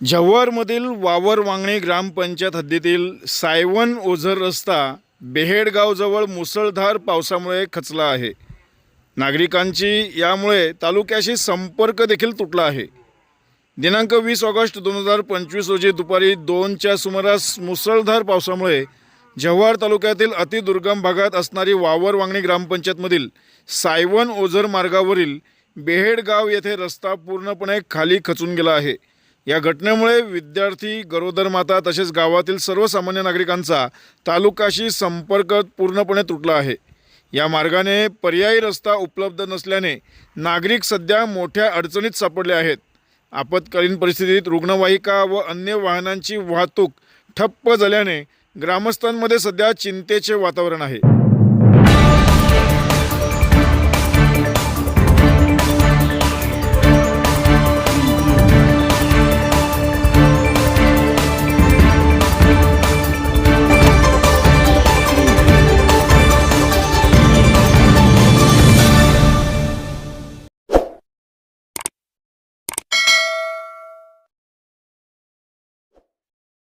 जव्हारमधील वावरवांगणी ग्रामपंचायत हद्दीतील सायवन ओझर रस्ता बेहेडगावजवळ मुसळधार पावसामुळे खचला आहे. नागरिकांची यामुळे तालुक्याशी संपर्क देखील तुटला आहे. दिनांक वीस ऑगस्ट दोन हजार पंचवीस रोजी दुपारी दोनच्या सुमारास मुसळधार पावसामुळे जव्हार तालुक्यातील अतिदुर्गम भागात असणारी वावरवांगणी ग्रामपंचायतमधील सायवन ओझर मार्गावरील बेहेडगाव येथे रस्ता पूर्णपणे खाली खचून गेला आहे. या घटनेमुळे विद्यार्थी गरोदर माता तसेच गावातील सर्वसामान्य नागरिकांचा तालुक्याशी संपर्क पूर्णपणे तुटला आहे. या मार्गाने पर्यायी रस्ता उपलब्ध नसल्याने नागरिक सध्या मोठ्या अडचणीत सापडले आहेत. आपत्कालीन परिस्थितीत रुग्णवाहिका व अन्य वाहनांची वाहतूक ठप्प झाल्याने ग्रामस्थांमध्ये सध्या चिंतेचे वातावरण आहे.